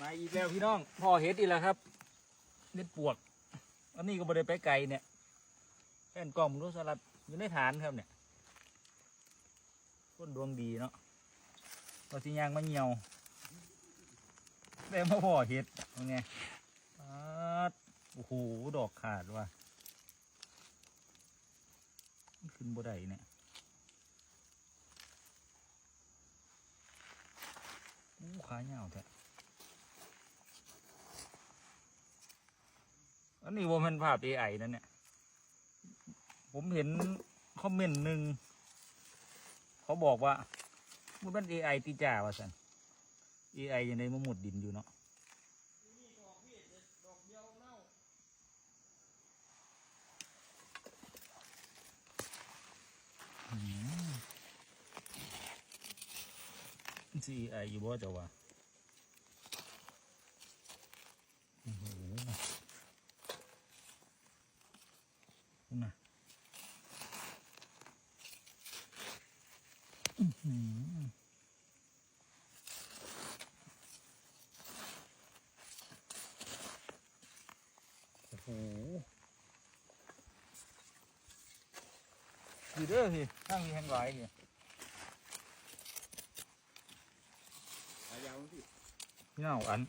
มาอีกแล้วพี่น้องพ่อเห็ดอีกแล้วครับเห็ดปวกอันนี้ก็บ่ได้ไปไกลเนี่ยแผ่นกล่อมรู้สลัดอยู่ในฐานครับเนี่ยคนดวงดีเนาะว่าสิยางมาเหี่ยวได้มาพ่อเห็ดเป็นไงโอ้โหดอกขาดว่ะขึ้นบ่ได้เนี่ยอู้ขาเหี่ยวแท้ อันนี้ว่ามันภาพ AI นั่นเนี่ย ผมเห็นคอมเมนต์หนึ่ง เขาบอกว่ามันเป็น AI ตีจ่าว่าสัน AI ยังไงมาหมุดดินอยู่เนาะอืมสิ AI อยู่บ่เจ้าว่าโอ้โห คุณน่ะอื้อหือ โอ้โหดีเด้อพี่ข้างนี้แห้งไหวเนี่ยหายาวพี่พี่น้าอัน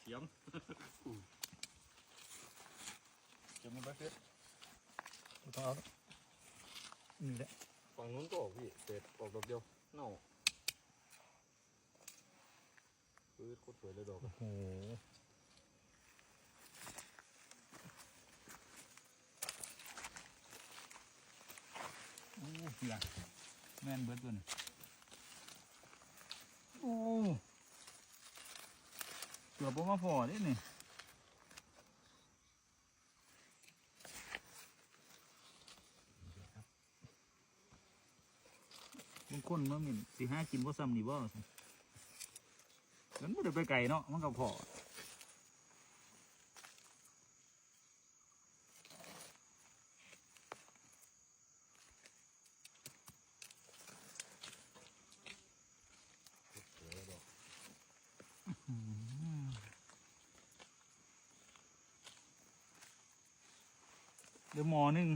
เสียมจะมีบัฟเฟตต้องเอานี่แหละ ฝั่งนู้นก็ออกพี่เศษออกดอกเดียวเน่าปื้ดโคตรสวยเลยดอกโอ้โหโอ้เหี้ยแม่นเบิดตัวนี่โอ้เกือบบ่มาพอเด้นี่ บางคนมาหมิ่นสิห้ากินบ่ซ้ำนี่บ่ซั่นมันบ่ได้ไปไกลเนาะมันก็พอเลยดอกเดี๋ยวหมอหนึ่ง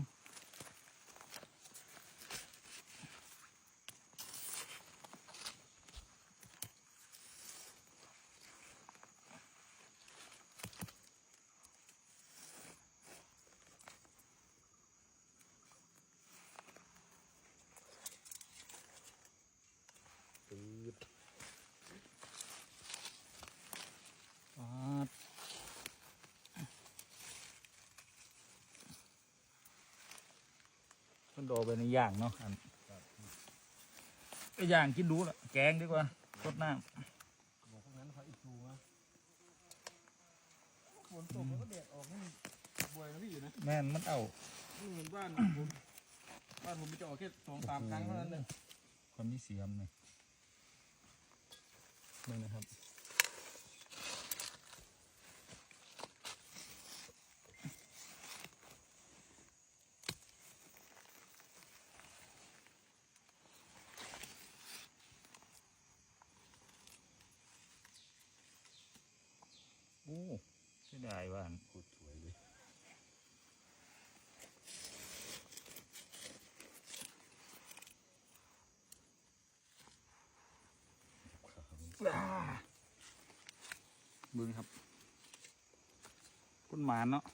มันโดดไปในย่างเนาะอันไปย่างกินดูละแกงดีกว่าสดน้บอกพวกนั้นเขาอีกทูนะฝนตกแล้วก็แดดออกนี่บวยนะพี่อยู่นะำแม่นมันเอานี่เหมือนบ้านผมบ้านผมจะออกแค่สองสามครั้งเท่านั้นเลยคนมีเสียมเนี่ยนี่นะครับ โอ้เสียดายว่านโคตรสวยเลยเบึงครับคุณหมานเนาะ